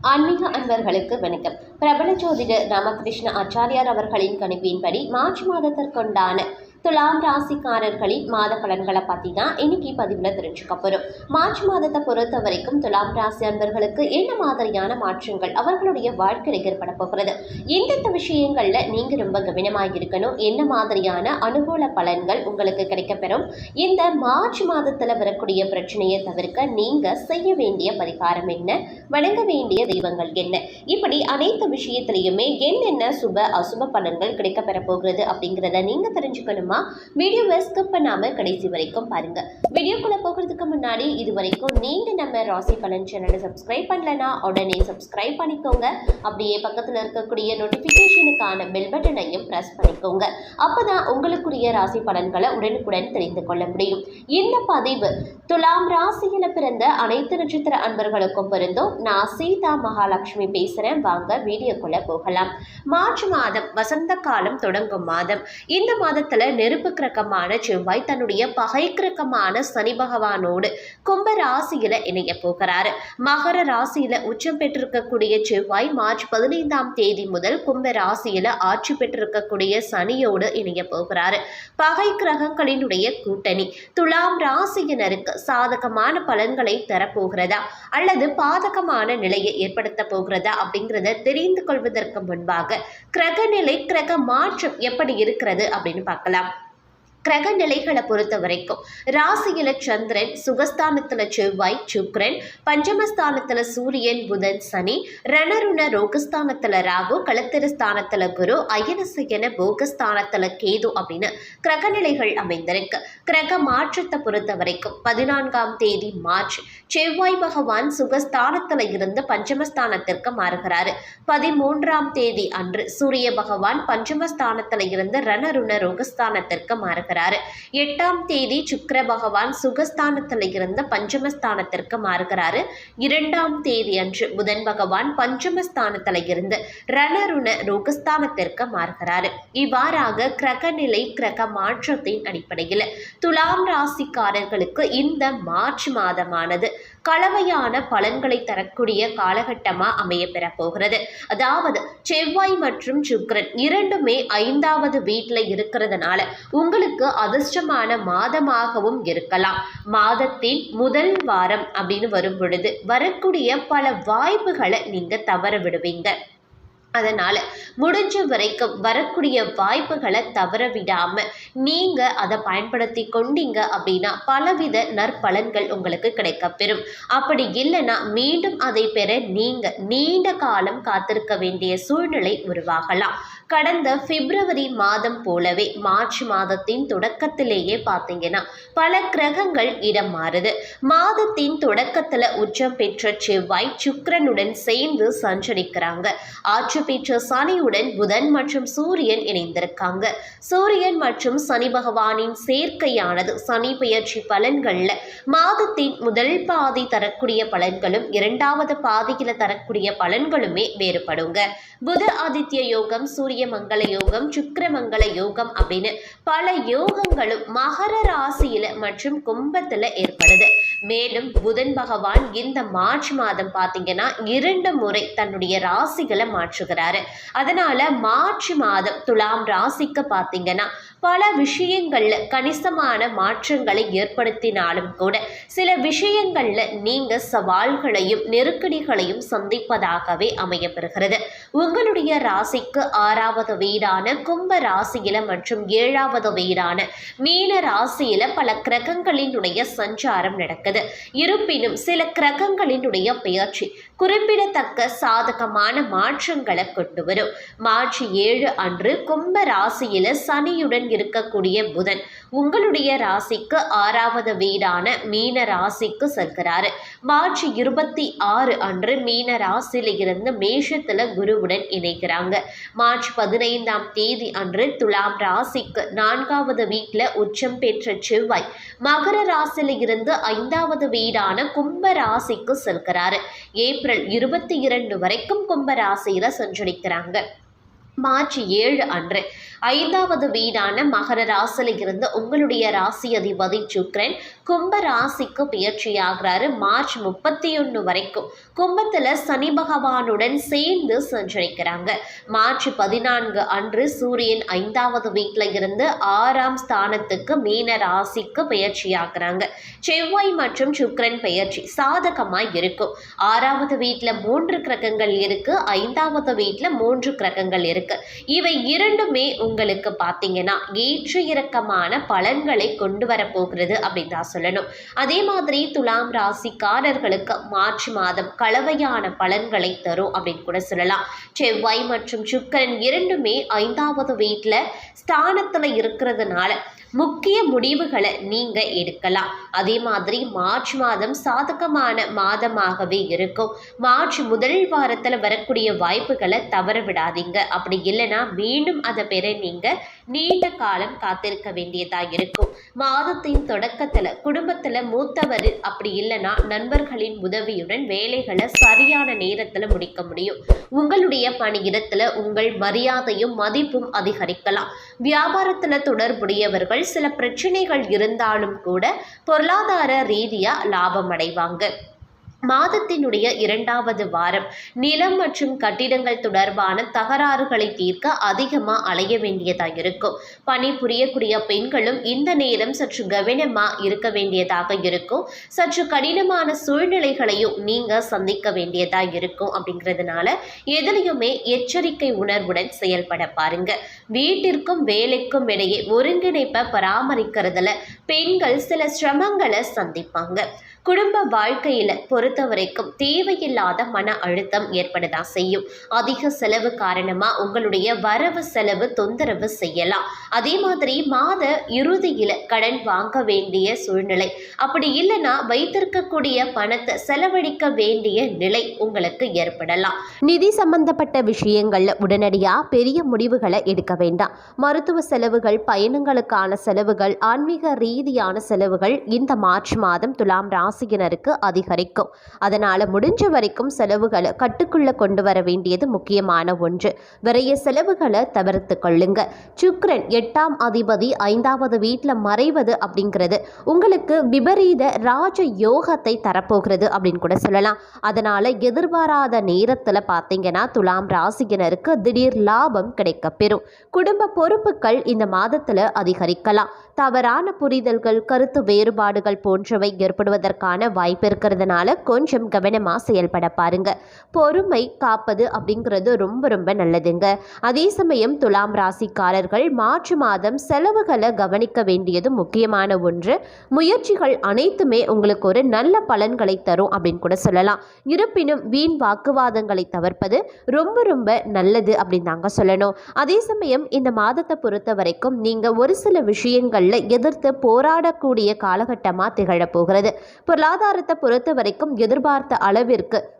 ஆன்மீக அன்பர்களுக்கு வணக்கம். பிரபல ஜோதிடர் ராமகிருஷ்ண ஆச்சாரியார் அவர்களின் கணிப்பின்படி மார்ச் மாதத்திற்குண்டான துலாம் ராசிக்காரர்களின் மாத பலன்களை பற்றி தான் இன்னைக்கு பதிவில் தெரிஞ்சுக்க போகிறோம் மார்ச் மாதத்தை பொறுத்த வரைக்கும் துலாம் ராசி அன்பர்களுக்கு என்ன மாதிரியான மாற்றங்கள் அவர்களுடைய வாழ்க்கையில் ஏற்பட போகிறது? எந்தெந்த விஷயங்களில் நீங்கள் ரொம்ப கவனமாக இருக்கணும். என்ன மாதிரியான அனுகூல பலன்கள் உங்களுக்கு கிடைக்கப்பெறும்? இந்த மார்ச் மாதத்தில் வரக்கூடிய பிரச்சனையை தவிர்க்க நீங்கள் செய்ய வேண்டிய பரிகாரம் என்ன? வணங்க வேண்டிய தெய்வங்கள் என்ன? இப்படி அனைத்து விஷயத்திலையுமே என்னென்ன சுப அசுப பலன்கள் கிடைக்கப்பெற போகிறது அப்படிங்கிறத நீங்கள் தெரிஞ்சுக்கணும்? வீடியோவை ஸ்கிப் பண்ணாமல் கடைசி வரைக்கும் பாருங்க. வீடியோக்குள்ள போகிறதுக்கு முன்னாடி இது வரைக்கும் நீங்கள் நம்ம ராசி பலன் சேனலை சப்ஸ்கிரைப் பண்ணலனா உடனே சப்ஸ்கிரைப் பண்ணிக்கோங்க. அப்படியே பக்கத்தில் இருக்கக்கூடிய நோட்டிஃபிகேஷனுக்கான பெல் பட்டனையும் ப்ரெஸ் பண்ணிக்கோங்க. அப்பதான் உங்களுக்குரிய ராசி பலன்களை உடனுக்குடன் தெரிந்து கொள்ள முடியும். இந்த பதிவு துலாம் ராசியில் பிறந்த அனைத்து நட்சத்திர அன்பர்களுக்கும் பொருந்தும். நான் சீதா மகாலட்சுமி பேசுகிறேன் வாங்க வீடியோக்குள்ள போகலாம். மார்ச் மாதம் வசந்த காலம் தொடங்கும் மாதம். இந்த மாதத்துல நெருப்பு கிரகமான செவ்வாய் தன்னுடைய பகை கிரகமான சனி பகவானோடு கும்ப ராசியில இணைய போகிறாரு. மகர ராசியில உச்சம் பெற்றிருக்கக்கூடிய செவ்வாய் மார்ச் பதினைந்தாம் தேதி முதல் கும்ப ராசியில ஆட்சி பெற்றிருக்கக்கூடிய சனியோடு இணைய போகிறாரு. பகை கிரகங்களினுடைய கூட்டணி துலாம் ராசியினருக்கு சாதகமான பலன்களை தரப்போகிறதா அல்லது பாதகமான நிலையை ஏற்படுத்த போகிறதா அப்படிங்கிறத தெரிந்து கொள்வதற்கு முன்பாக கிரக நிலை கிரக மாற்றம் எப்படி இருக்கிறது அப்படின்னு பார்க்கலாம். கிரக நிலைகளை பொறுத்த வரைக்கும் ராசியில சந்திரன் சுகஸ்தானத்துல செவ்வாய் சுக்ரன் பஞ்சமஸ்தானத்துல சூரியன் புதன் சனி ரணருண ரோகஸ்தானத்துல ராகு களத்திரஸ்தானத்துல குரு அயனசயன போகஸ்தானத்துல கேது அப்படின்னு கிரக நிலைகள் அமைந்திருக்கு. கிரக மாற்றத்தை பொறுத்த வரைக்கும் பதினான்காம் தேதி மார்ச் செவ்வாய் பகவான் சுகஸ்தானத்துல இருந்து பஞ்சமஸ்தானத்திற்கு மாறுகிறாரு. பதிமூன்றாம் தேதி அன்று சூரிய பகவான் பஞ்சமஸ்தானத்துல இருந்து ரணருண ரோகஸ்தானத்திற்கு மாறுகிறார். எட்டாம் தேதி சுக்கர பகவான் சுகஸ்தானத்தில் இருந்து பஞ்சமஸ்தானத்திற்கு மாறுகிறாரு. இரண்டாம் தேதி அன்று புதன் பகவான் பஞ்சமஸ்தானத்தில் இருந்து ரணருண ரோகஸ்தானத்திற்கு மாறுகிறாரு. இவ்வாறாக கிரகநிலை கிரக மாற்றத்தின் அடிப்படையில் துலாம் ராசிக்காரர்களுக்கு இந்த மார்ச் மாதமானது கலவையான பலன்களை தரக்கூடிய காலகட்டமாக அமைய பெற போகிறது. அதாவது செவ்வாய் மற்றும் சுக்ரன் இரண்டுமே ஐந்தாவது வீட்டில் இருக்கிறதுனால உங்களுக்கு அதிர்ஷ்டமான மாதமாகவும் இருக்கலாம். மாதத்தின் முதல் வாரம் அப்படின்னு வரும் பொழுது வரக்கூடிய பல வாய்ப்புகளை நீங்கள் தவற விடுவீங்க. அதனால் முடிஞ்ச வரைக்கும் வரக்கூடிய வாய்ப்புகளை தவற விடாமல் நீங்கள் அதை பயன்படுத்தி கொண்டீங்க அப்படின்னா பலவித நற்பலன்கள் உங்களுக்கு கிடைக்கப்பெறும் அப்படி இல்லைன்னா மீண்டும் அதை பெற நீங்கள் நீண்ட காலம் காத்திருக்க வேண்டிய சூழ்நிலை உருவாகலாம். கடந்த பிப்ரவரி மாதம் போலவே மார்ச் மாதத்தின் தொடக்கத்திலேயே பார்த்தீங்கன்னா பல கிரகங்கள் இடம் மாறுது. மாதத்தின் தொடக்கத்தில் உச்சம் பெற்ற செவ்வாய் சுக்கிரனுடன் சேர்ந்து சஞ்சரிக்கிறாங்க. ஆட்சி பெற்ற சனியுடன் புதன் மற்றும் சூரியன் இணைந்திருக்காங்க. சூரியன் மற்றும் சனி பகவானின் சேர்க்கையானது சனி பெயர்ச்சி பலன்கள்ல மாதத்தின் முதல் பாதி தரக்கூடிய பலன்களும் இரண்டாவது பாதியில் தரக்கூடிய பலன்களுமே வேறுபடுங்க. புத ஆதித்ய யோகம் சூரிய மங்கள யோகம் சுக்கர மங்கள யோகம் அப்படின்னு பல யோகங்களும் மகர ராசியில மற்றும் கும்பத்துல ஏற்படுது. மேலும் புதன் பகவான் இந்த மார்ச் மாதம் பார்த்தீங்கன்னா இரண்டு முறை தன்னுடைய ராசிகளை மாற்றுகிறாரு. அதனால மார்ச் மாதம் துலாம் ராசிக்கு பார்த்தீங்கன்னா பல விஷயங்களில் கணிசமான மாற்றங்களை ஏற்படுத்தினாலும் கூட சில விஷயங்களில் நீங்கள் சவால்களையும் நெருக்கடிகளையும் சந்திப்பதாகவே அமையப்பெறுகிறது. உங்களுடைய ராசிக்கு ஆறாவது வீடான கும்ப ராசியில மற்றும் ஏழாவது வீடான மீன ராசியில பல கிரகங்களினுடைய சஞ்சாரம் நடக்குது. இருப்பினும் சில கிரகங்களினுடைய பெயர்ச்சி குறிப்பிடத்தக்க சாதகமான மாற்றங்களை கொண்டு வரும். மார்ச் ஏழு அன்று கும்ப ராசியில சனியுடன் இருக்கக்கூடிய புதன். உங்களுடைய ராசிக்கு ஆறாவது வீடான மீன ராசிக்கு செல்கிறாரு. மார்ச் இருபத்தி ஆறு அன்று மீன ராசியில இருந்து மேஷத்துல குருவுடன் இணைக்கிறாங்க மார்ச் பதினைந்தாம் தேதி அன்று துலாம் ராசிக்கு நான்காவது வீட்டில் உச்சம் பெற்ற செவ்வாய் மகர ராசியில இருந்து ஐந்தாவது வீடான கும்ப ராசிக்கு செல்கிறாரு. ஏப்ரல் இருபத்தி இரண்டு வரைக்கும் கும்ப ராசியில சஞ்சரிக்கிறாங்க. மார்ச் ஏழு அன்று ஐந்தாவது வீடான மகர ராசியில் இருந்து உங்களுடைய ராசி அதிபதி சுக்ரன் கும்ப ராசிக்கு பயிற்சியாகிறாரு மார்ச் முப்பத்தி ஒன்று வரைக்கும் கும்பத்தில் சனி பகவானுடன் சேர்ந்து சஞ்சரிக்கிறாங்க. மார்ச் பதினான்கு அன்று சூரியன் ஐந்தாவது வீட்டில் இருந்து ஆறாம் ஸ்தானத்துக்கு மீன ராசிக்கு பயிற்சியாகிறாங்க செவ்வாய் மற்றும் சுக்ரன் பயிற்சி சாதகமாக இருக்கும். ஆறாவது வீட்டில் மூன்று கிரகங்கள் இருக்கு. ஐந்தாவது வீட்டில் மூன்று கிரகங்கள் இருக்கு. இவை இரண்டுமே உங்களுக்கு பார்த்தீங்கன்னா ஏற்ற இறக்கமான பலன்களை கொண்டு வரப்போகிறது அப்படின்னு தான் சொல்லணும். அதே மாதிரி துலாம் ராசிக்காரர்களுக்கு மார்ச் மாதம் கலவையான பலன்களை தரும் அப்படின்னு கூட சொல்லலாம். செவ்வாய் மற்றும் சுக்கரன் இரண்டுமே ஐந்தாவது வீட்டில் ஸ்தானத்தில் இருக்கிறதுனால முக்கிய முடிவுகளை நீங்கள் எடுக்கலாம். அதே மாதிரி மார்ச் மாதம் சாதகமான மாதமாகவே இருக்கும். மார்ச் முதல் வாரத்தில் வரக்கூடிய வாய்ப்புகளை தவற விடாதீங்க. அப்படி இல்லைன்னா மீண்டும் அதை பெற நீங்கள் நீண்ட காலம் காத்திருக்க வேண்டியதாக இருக்கும். மாதத்தின் தொடக்கத்தில் குடும்பத்தில் மூத்தவர் அப்படி இல்லைன்னா நண்பர்களின் உதவியுடன் வேலைகளை சரியான நேரத்தில் முடிக்க முடியும். உங்களுடைய பணியிடத்தில் உங்கள் மரியாதையும் மதிப்பும் அதிகரிக்கலாம். வியாபாரத்தில் தொடர்புடையவர்கள் சில பிரச்சனைகள் இருந்தாலும் கூட பொருளாதார ரீதியாக லாபம் அடைவாங்க. மாதத்தினுடைய இரண்டாவது வாரம் நிலம் மற்றும் கட்டிடங்கள் தொடர்பான தகராறுகளை தீர்க்க அதிகமாக அலைய வேண்டியதாக இருக்கும். பணி புரியக்கூடிய பெண்களும் இந்த நேரம் சற்று கவனமாக இருக்க வேண்டியதாக இருக்கும். சற்று கடினமான சூழ்நிலைகளையும் நீங்கள் சந்திக்க வேண்டியதாக இருக்கும் அப்படிங்கிறதுனால எதிலையுமே எச்சரிக்கை உணர்வுடன் செயல்பட பாருங்க. வீட்டிற்கும் வேலைக்கும் இடையே ஒருங்கிணைப்பை பராமரிக்கிறதுல பெண்கள் சில சிரமங்களை சந்திப்பாங்க. குடும்ப வாழ்க்கையில் பொறுத்த வரைக்கும் தேவையில்லாத மன அழுத்தம் ஏற்படதான் செய்யும். அதிக செலவு காரணமாக உங்களுடைய வரவு செலவு தொந்தரவு செய்யலாம். அதே மாதிரி மாத இறுதியில் கடன் வாங்க வேண்டிய சூழ்நிலை. அப்படி இல்லைன்னா வைத்திருக்கக்கூடிய பணத்தை செலவழிக்க வேண்டிய நிலை உங்களுக்கு ஏற்படலாம். நிதி சம்பந்தப்பட்ட விஷயங்கள்ல உடனடியாக பெரிய முடிவுகளை எடுக்க வேண்டாம். மருத்துவ செலவுகள் பயணங்களுக்கான செலவுகள் ஆன்மீக ரீதியான செலவுகள் இந்த மார்ச் மாதம் துலாம் ராசியினருக்கு அதிகரிக்கும். அதனால் முடிஞ்ச வரைக்கும் செலவுகளை கட்டுக்குள்ள கொண்டு வர வேண்டியது முக்கியமான ஒன்று. விரைய செலவுகளை தவிர்த்து கொள்ளுங்க. சுக்ரன் எட்டாம் அதிபதி ஐந்தாவது வீட்டில் மறைவது அப்படிங்கிறது உங்களுக்கு விபரீத ராஜ யோகத்தை தரப்போகிறது அப்படின்னு கூட சொல்லலாம். அதனால் எதிர்பாராத நேரத்தில் பார்த்தீங்கன்னா துலாம் ராசியினருக்கு திடீர் லாபம் கிடைக்கப்பெறும். குடும்ப பொறுப்புகள் இந்த மாதத்தில் அதிகரிக்கலாம். தவறான புரிதல்கள் கருத்து வேறுபாடுகள் போன்றவை ஏற்படுவதற்கான வாய்ப்பு இருக்கிறதுனால கொஞ்சம் கவனமாக செயல்பட பாருங்க. பொறுமை காப்பது அப்படிங்கிறது ரொம்ப ரொம்ப நல்லதுங்க. அதே சமயம் துலாம் ராசிக்காரர்கள் மார்ச் மாதம் செலவுகளை கவனிக்க வேண்டியது முக்கியமான ஒன்று. முயற்சிகள் அனைத்துமே உங்களுக்கு ஒரு நல்ல பலன்களை தரும் அப்படின்னு கூட சொல்லலாம். இருப்பினும் வீண் வாக்குவாதங்களை தவிர்ப்பது ரொம்ப ரொம்ப நல்லது அப்படின்னு தாங்க சொல்லணும். அதே சமயம் இந்த மாதத்தை பொறுத்த வரைக்கும் நீங்கள் ஒரு சில விஷயங்களில் எதிர்த்து போராடக்கூடிய காலகட்டமாக திகழப்போகிறது. பொருளாதாரத்தை பொறுத்த வரைக்கும் எதிர்பார்த்த அளவிற்கு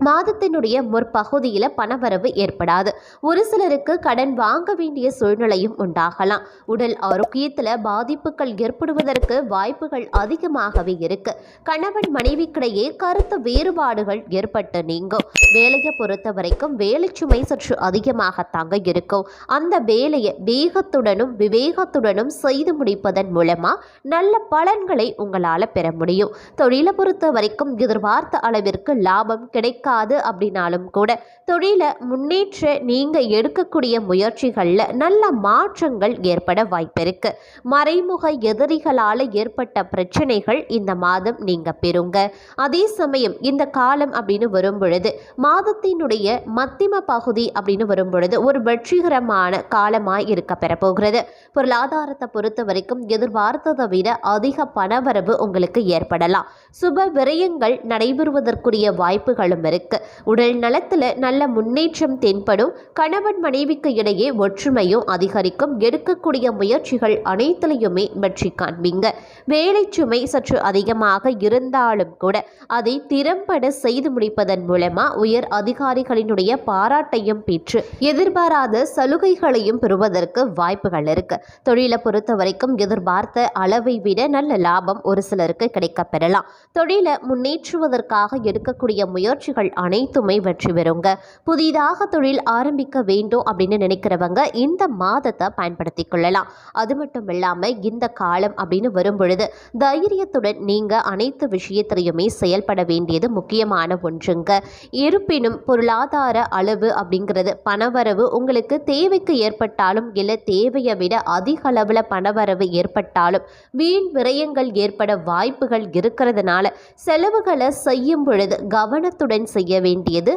மாதத்தினுடைய முற்பகுதியில் பணவரவு ஏற்படாது. ஒரு சிலருக்கு கடன் வாங்க வேண்டிய சூழ்நிலையும் உண்டாகலாம். உடல் ஆரோக்கியத்தில் பாதிப்புகள் ஏற்படுவதற்கு வாய்ப்புகள் அதிகமாகவே இருக்கு. கணவன் மனைவிக்கிடையே கருத்து வேறுபாடுகள் ஏற்பட்டு நீங்கும். வேலையை பொறுத்த வரைக்கும் வேலை சுமை சற்று அதிகமாகத்தாங்க இருக்கும். அந்த வேலையை வேகத்துடனும் விவேகத்துடனும் செய்து முடிப்பதன் மூலமா நல்ல பலன்களை உங்களால் பெற முடியும். தொழிலை பொறுத்த வரைக்கும் எதிர்பார்த்த அளவிற்கு லாபம் கிடைக்கும். கிடைக்காது அப்படின்னாலும் கூட தொழிலை முன்னேற்ற நீங்கள் எடுக்கக்கூடிய முயற்சிகளில் நல்ல மாற்றங்கள் ஏற்பட வாய்ப்பிருக்கு. மறைமுக எதிரிகளால் ஏற்பட்ட பிரச்சனைகள் இந்த மாதம் நீங்கள் பெறுங்க. அதே சமயம் இந்த காலம் அப்படின்னு வரும் பொழுது மாதத்தினுடைய மத்திம பகுதி அப்படின்னு வரும் பொழுது ஒரு வெற்றிகரமான காலமாய் இருக்க பெறப்போகிறது. பொருளாதாரத்தை பொறுத்த வரைக்கும் எதிர்பார்த்ததை விட அதிக பணவரவு உங்களுக்கு ஏற்படலாம். சுப விரயங்கள் நடைபெறுவதற்குரிய வாய்ப்புகளும் இருக்கு. உடல் நலத்தில் நல்ல முன்னேற்றம் தென்படும். கணவன் மனைவிக்கு இடையே ஒற்றுமையும் அதிகரிக்கும். எடுக்கக்கூடிய முயற்சிகள் அனைத்திலையுமே வெற்றி காண்பீங்க. வேலை சுமை சற்று அதிகமாக இருந்தாலும் கூட அதை திறம்பட செய்து முடிப்பதன் மூலமா உயர் அதிகாரிகளினுடைய பாராட்டையும் பெற்று எதிர்பாராத சலுகைகளையும் பெறுவதற்கு வாய்ப்புகள் இருக்கு. தொழிலை பொறுத்த வரைக்கும் எதிர்பார்த்த அளவை விட நல்ல லாபம் ஒரு சிலருக்கு கிடைக்க பெறலாம் தொழிலை முன்னேற்றுவதற்காக எடுக்கக்கூடிய முயற்சிகள் அனைத்துமே வெற்றி பெறுங்க. புதிதாக தொழில் ஆரம்பிக்க வேண்டும் அப்படின்னு நினைக்கிறவங்க இந்த மாதத்தை பயன்படுத்தி கொள்ளலாம். அது மட்டும் இல்லாமல் இந்த காலம் அப்படின்னு வரும் பொழுது தைரியத்துடன் நீங்கள் அனைத்து விஷயத்திலையுமே செயல்பட வேண்டியது முக்கியமான ஒன்றுங்க. இருப்பினும் பொருளாதார அளவு அப்படிங்கிறது பணவரவு உங்களுக்கு தேவைக்கு ஏற்பட்டாலும் இல்லை தேவையை விட அதிக அளவில் பணவரவு ஏற்பட்டாலும் வீண் விரயங்கள் ஏற்பட வாய்ப்புகள் இருக்கிறதுனால செலவுகளை செய்யும் பொழுது கவனத்துடன் செய்ய வேண்டியது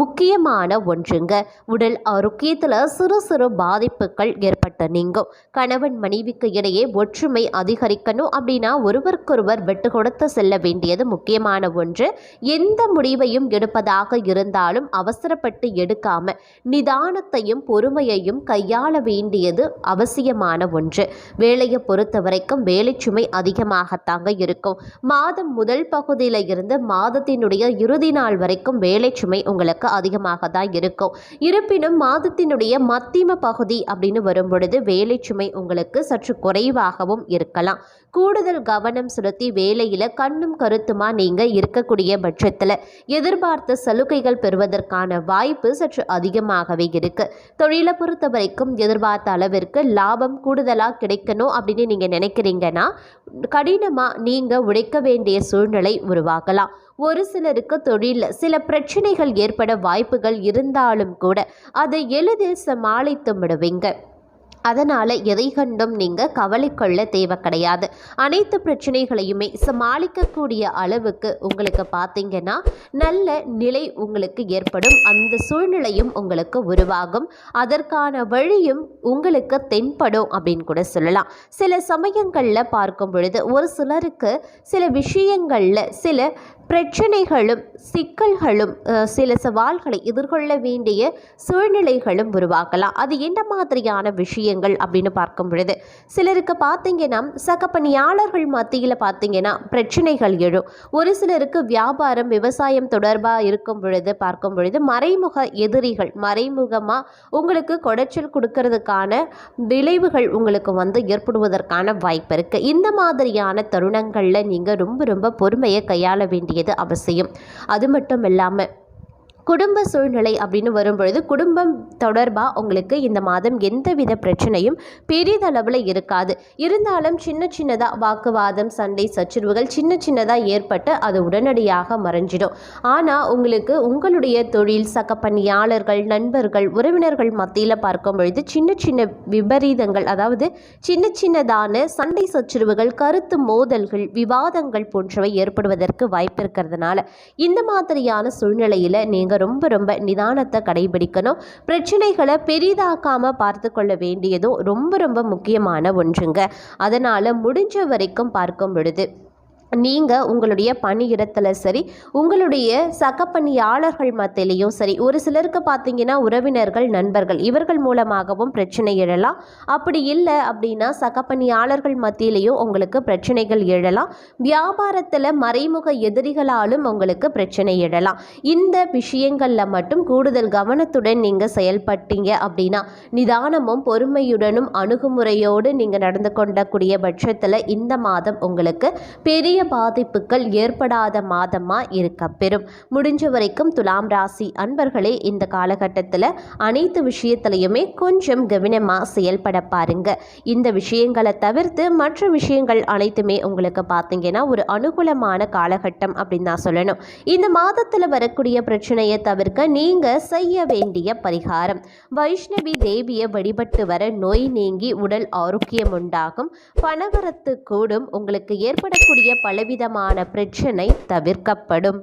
முக்கியமான ஒன்றுங்க. உடல் ஆரோக்கியத்தில் சிறு சிறு பாதிப்புகள் ஏற்பட்டு நீங்கும். கணவன் மனைவிக்கு இடையே ஒற்றுமை அதிகரிக்கணும் அப்படின்னா ஒருவருக்கொருவர் விட்டு கொடுத்து செல்ல வேண்டியது முக்கியமான ஒன்று. எந்த முடிவையும் எடுப்பதாக இருந்தாலும் அவசரப்பட்டு எடுக்காம நிதானத்தையும் பொறுமையையும் கையாள வேண்டியது அவசியமான ஒன்று. வேலையை பொறுத்த வரைக்கும் வேலை சுமை அதிகமாகத்தாங்க இருக்கும். மாதம் முதல் பகுதியில் இருந்து மாதத்தினுடைய இறுதி நாள் வரைக்கும் வேலை சுமை உங்களுக்கு அதிகமாக தான் இருக்கும். இருப்பினும் மாதத்தினுடைய மத்திம பகுதி அப்படின்னு வரும் பொழுது வேலை சுமை உங்களுக்கு சற்று குறைவாகவும் இருக்கலாம். கூடுதல் கவனம் செலுத்தி வேலையில் கண்ணும் கருத்துமா நீங்கள் இருக்கக்கூடிய பட்சத்தில் எதிர்பார்த்த சலுகைகள் பெறுவதற்கான வாய்ப்பு சற்று அதிகமாகவே இருக்கு. தொழிலை பொறுத்த வரைக்கும் எதிர்பார்த்த அளவிற்கு லாபம் கூடுதலாக கிடைக்கணும் அப்படின்னு நீங்கள் நினைக்கிறீங்கன்னா கடினமாக நீங்கள் உழைக்க வேண்டிய சூழ்நிலை உருவாகலாம். ஒரு சிலருக்கு தொழிலில் சில பிரச்சனைகள் ஏற்பட வாய்ப்புகள் இருந்தாலும் கூட அதை எளிதில் சமாளித்து விடுவீங்க. அதனால் எதை கண்டும் நீங்கள் கவலை கொள்ள தேவை கிடையாது. அனைத்து பிரச்சனைகளையுமே சமாளிக்கக்கூடிய அளவுக்கு உங்களுக்கு பார்த்தீங்கன்னா நல்ல நிலை உங்களுக்கு ஏற்படும். அந்த சூழ்நிலையும் உங்களுக்கு உருவாகும். அதற்கான வழியும் உங்களுக்கு தென்படும் அப்படின்னு கூட சொல்லலாம். சில சமயங்களில் பார்க்கும் பொழுது ஒரு சிலருக்கு சில விஷயங்களில் சில பிரச்சனைகளும் சிக்கல்களும் சில சவால்களை எதிர்கொள்ள வேண்டிய சூழ்நிலைகளும் உருவாக்கலாம் அது என்ன மாதிரியான விஷயங்கள் அப்படின்னு பார்க்கும் பொழுது சிலருக்கு பார்த்தீங்கன்னா சக பணியாளர்கள் மத்தியில் பார்த்தீங்கன்னா பிரச்சனைகள் எழும். ஒரு சிலருக்கு வியாபாரம் விவசாயம் தொடர்பாக இருக்கும் பொழுது பார்க்கும் பொழுது மறைமுக எதிரிகள் மறைமுகமாக உங்களுக்கு குடைச்சல் கொடுக்கறதுக்கான விளைவுகள் உங்களுக்கு வந்து ஏற்படுவதற்கான வாய்ப்பு இருக்குது இந்த மாதிரியான தருணங்களில் நீங்கள் ரொம்ப ரொம்ப பொறுமையை கையாள வேண்டியது அவசியம். அது மட்டும் இல்லாமல் குடும்ப சூழ்நிலை அப்படின்னு வரும்பொழுது குடும்பம் தொடர்பாக உங்களுக்கு இந்த மாதம் எந்தவித பிரச்சனையும் பெரிதளவில் இருக்காது. இருந்தாலும் சின்ன சின்னதாக வாக்குவாதம் சண்டை சச்சரவுகள் சின்ன சின்னதாக ஏற்பட்டு அது உடனடியாக மறைஞ்சிடும். ஆனால் உங்களுக்கு உங்களுடைய தொழில் சக பணியாளர்கள் நண்பர்கள் உறவினர்கள் மத்தியில் பார்க்கும் பொழுது சின்ன சின்ன விபரீதங்கள் அதாவது சின்ன சின்னதான சண்டை சச்சரவுகள் கருத்து மோதல்கள் விவாதங்கள் போன்றவை ஏற்படுவதற்கு வாய்ப்பு இருக்கிறதுனால இந்த மாதிரியான சூழ்நிலையில் நீங்கள் ரொம்ப ரொம்ப நிதானத்தை கடைபிடிக்கணும். பிரச்சனைகளை பெரிதாக்காமல் பார்த்து கொள்ள வேண்டியதும் ரொம்ப ரொம்ப முக்கியமான ஒன்றுங்க. அதனால் முடிஞ்ச வரைக்கும் பார்க்கும் பொழுது நீங்கள் உங்களுடைய பணியிடத்தில் சரி உங்களுடைய சக பணியாளர்கள் மத்தியிலையும் சரி ஒரு சிலருக்கு பார்த்தீங்கன்னா உறவினர்கள் நண்பர்கள் இவர்கள் மூலமாகவும் பிரச்சனை எழலாம். அப்படி இல்லை அப்படின்னா சக பணியாளர்கள் மத்தியிலையும் உங்களுக்கு பிரச்சனைகள் எழலாம். வியாபாரத்தில் மறைமுக எதிரிகளாலும் உங்களுக்கு பிரச்சனை எழலாம். இந்த விஷயங்களில் மட்டும் கூடுதல் கவனத்துடன் நீங்கள் செயல்பட்டீங்க அப்படின்னா நிதானமும் பொறுமையுடனும் அணுகுமுறையோடு நீங்கள் நடந்து கொண்டக்கூடிய பட்சத்தில் இந்த மாதம் உங்களுக்கு பெரிய பெரிய பாதிப்புகள் ஏற்படாத மாதமாக இருக்க பெறும். முடிஞ்ச வரைக்கும் துலாம் ராசி அன்பர்களே இந்த காலகட்டத்தில் அனைத்து விஷயத்திலையுமே கொஞ்சம் கவனமாக செயல்பட பாருங்க. இந்த விஷயங்களை தவிர்த்து மற்ற விஷயங்கள் அனைத்துமே உங்களுக்கு பார்த்தீங்கன்னா ஒரு அனுகூலமான காலகட்டம் அப்படின்னு தான் சொல்லணும். இந்த மாதத்தில் வரக்கூடிய பிரச்சனையை தவிர்க்க நீங்கள் செய்ய வேண்டிய பரிகாரம். வைஷ்ணவி தேவியை வழிபட்டு வர நோய் நீங்கி உடல் ஆரோக்கியம் உண்டாகும். பணவரத்து கூடும். உங்களுக்கு ஏற்படக்கூடிய பலவிதமான பிரச்சனை தவிர்க்கப்படும்.